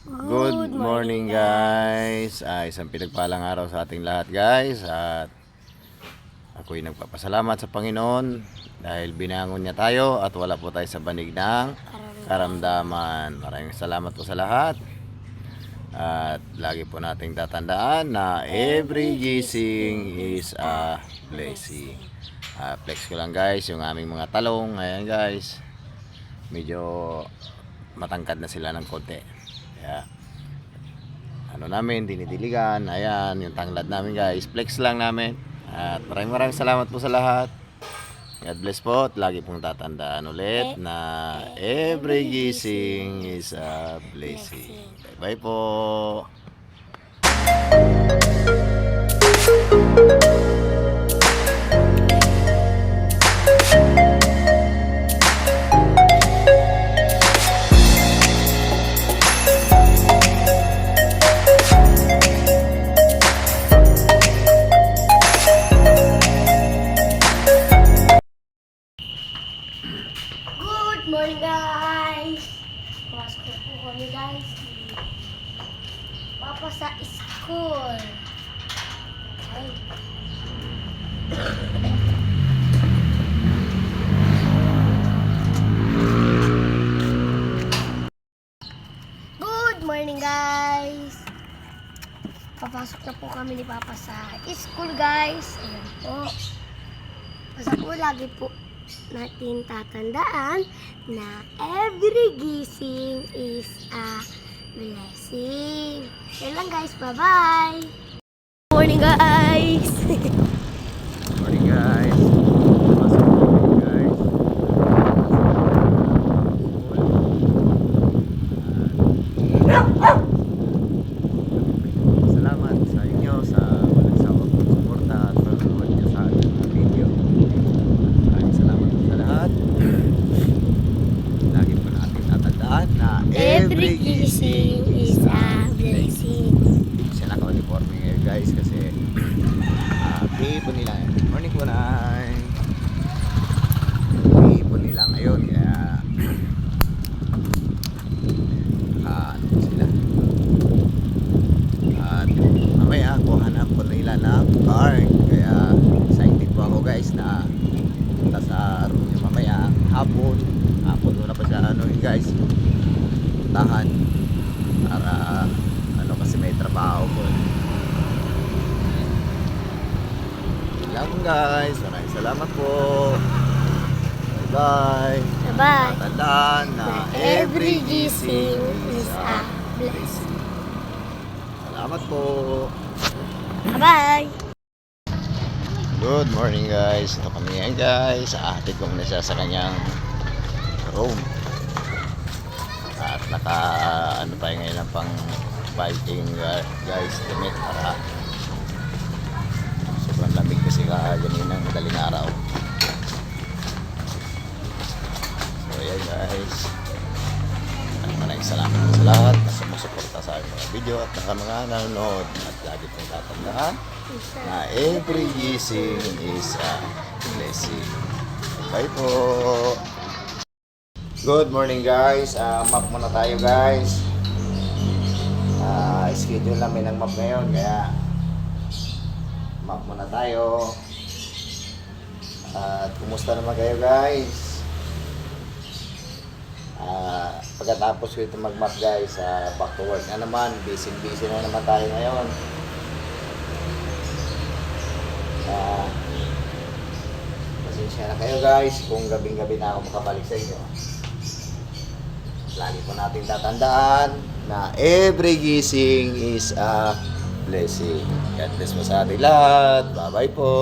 Good morning guys. Ah, isang pinagpalang araw sa ating lahat guys. At ako'y nagpapasalamat sa Panginoon dahil binangon niya tayo at wala po tayo sa banig ng karamdaman. Maraming salamat po sa lahat. At lagi po nating tatandaan na every gising is a blessing. Ah, flex ko lang guys yung aming mga talong. Ayan guys. Medyo matangkad na sila ng konti. Kaya ano namin, dinidiligan. Ayan, yung tanglad namin guys. Flex lang namin. At maraming maraming salamat po sa lahat. God bless po at lagi pong tatandaan ulit na every gising is a blessing. Bye-bye po. Kami guys. Papa sa school. Ay. Good morning guys! Papasok na po kami ni Papa sa school guys. Ayan po. Basta po lagi po natin tatandaan na every gising is a blessing. Yan lang guys. Bye-bye! Morning guys! Morning guys. Pasok po kami, guys. Salamat sa inyo sa walang sawang suporta at panonood niyo sa ating mga video. Maraming salamat po sa lahat. Lagi po natin tatandaan na every gising is a blessing. siya naka-uniforme ngayon guys kasi uh, po nila morning po nay po nila ngayon kaya ah ano po sila? At mamaya kuhanan po nila ng card kaya excited po ako guys na punta sa room mamaya hapon ano yun guys puntahan para ano kasi may trabaho Yun lang guys maraming salamat po bye bye Bye-bye! tandaan na every gising is a blessing. salamat po Bye-bye! Good morning guys. Ito kami ngayon guys. Ahatid ko muna siya sa kanyang room. At naka ano tayo ngayon ng pang biking uh, guys damit para sobrang lamig kasi kaganina ng madaling araw. So ayan guys. Maraming salamat sa lahat na sumusuporta sa aking mga video at sa mga nanonood at lagi pong tatandaan na every gising is a blessing. Bye po! Good morning guys. Ah, map muna tayo guys. Ah, schedule namin ng map ngayon kaya map muna tayo. At kumusta naman kayo guys? Ah, pagkatapos ko ito mag-map guys, ah, back to work na naman. Busy-busy na naman tayo ngayon. Ah, pasensya na kayo guys kung gabing-gabi na ako makabalik sa inyo. Lagi po natin tatandaan na every gising is a blessing. God bless po sa ating lahat. Bye-bye po.